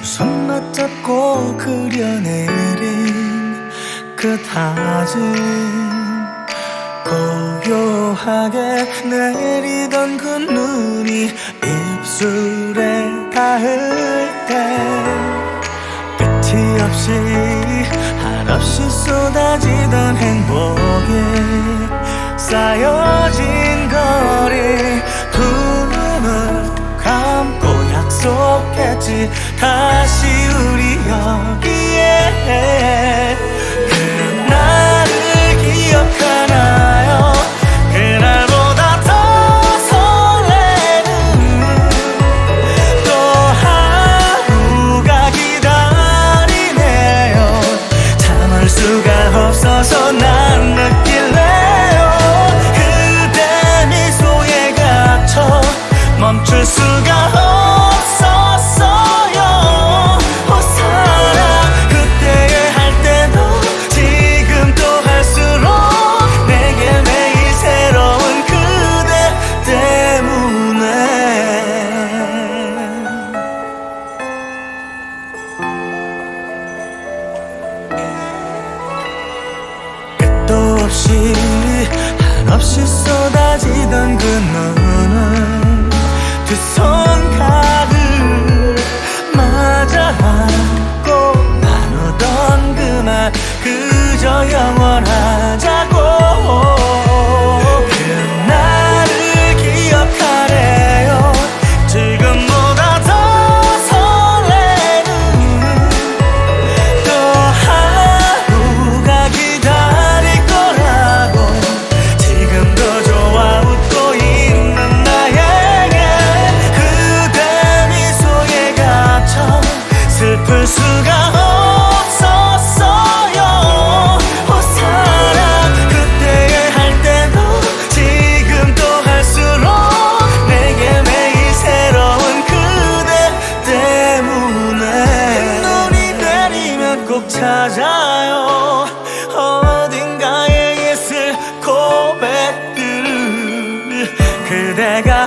붙잡고 그려내린 그 다짐. 고요하게 내리던 그 눈이 입술에 닿을 때 끝이 없이 한없이 쏟아지던 행복에 쌓여진 거리 다시 우리 여기에 없이 한없이 쏟아지던 그 눈은 두 손가락을 맞아 안고 나누던 그 말 그저 영원하자 찾아요. 어딘가에 있을 고백들을 그대가